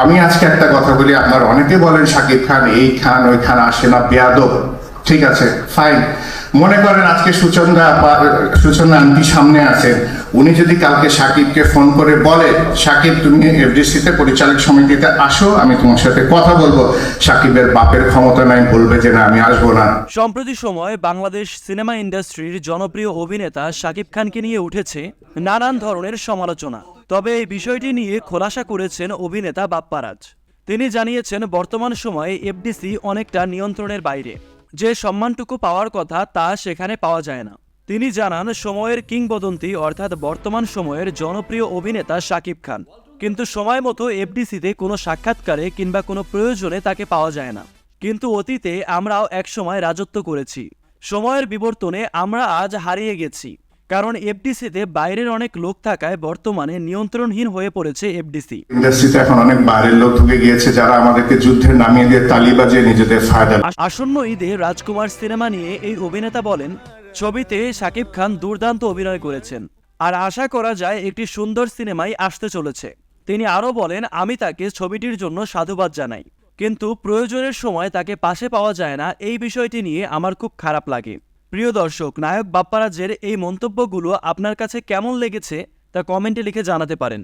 আমি আজকে একটা কথা বলি আপনার অনেকে বলেন শাকিব খান এই খান ওই খান আসে না বেয়াদব। ঠিক আছে ফাইন মনে করেন আজকে সুচন্দ্রা আপা সুচন্দ্রা আন্টি সামনে আছেন। উনি যদি কালকে সাকিবকে ফোন করে বলে সাকিব তুমি এফডিসিতে পরিচালক সমিতিতে আসো আমি তোমার সাথে কথা বলব। সাকিবের বাপের ক্ষমতা নাই বলবে যে না আমি আসব না। সম্প্রতি সময় বাংলাদেশ সিনেমা ইন্ডাস্ট্রির জনপ্রিয় অভিনেতা শাকিব খানকে নিয়ে উঠেছে নানান ধরনের সমালোচনা। তবে এই বিষয়টি নিয়ে খোলাসা করেছেন অভিনেতা বাপ্পারাজ। তিনি জানিয়েছেন, বর্তমান সময়ে এফডিসি অনেকটা নিয়ন্ত্রণের বাইরে। যে সম্মানটুকু পাওয়ার কথা তা সেখানে পাওয়া যায় না। তিনি জানান, সময়ের কিংবদন্তি অর্থাৎ বর্তমান সময়ের জনপ্রিয় অভিনেতা শাকিব খান। কিন্তু সময় মতো এফডিসিতে কোনো সাক্ষাৎকারে কিংবা কোনো প্রয়োজনে তাকে পাওয়া যায় না। কিন্তু অতীতে আমরাও একসময় রাজত্ব করেছি। সময়ের বিবর্তনে আমরা আজ হারিয়ে গেছি। কারণ এফডিসিতে বাইরের অনেক লোক থাকায় বর্তমানে নিয়ন্ত্রণহীন হয়ে পড়েছে এফডিসি। ইন্ডাস্ট্রিতে এখন অনেক বাইরের লোক ঢুকে গিয়েছে যারা আমাদেরকে যুদ্ধে নামিয়ে দিয়ে তালি বাজিয়ে নিজেদের ফায়দা আসন্ন ঈদে রাজকুমার সিনেমা নিয়ে এই অভিনেতা বলেন ছবিতে শাকিব খান দুর্দান্ত অভিনয় করেছেন। আর আশা করা যায় একটি সুন্দর সিনেমাই আসতে চলেছে। তিনি আরও বলেন আমি তাকে ছবিটির জন্য সাধুবাদ জানাই। কিন্তু প্রয়োজনের সময় তাকে পাশে পাওয়া যায় না এই বিষয়টি নিয়ে আমার খুব খারাপ লাগে। প্রিয় দর্শক, নায়ক বাপ্পারাজের এই মন্তব্যগুলো আপনার কাছে কেমন লেগেছে তা কমেন্টে লিখে জানাতে পারেন।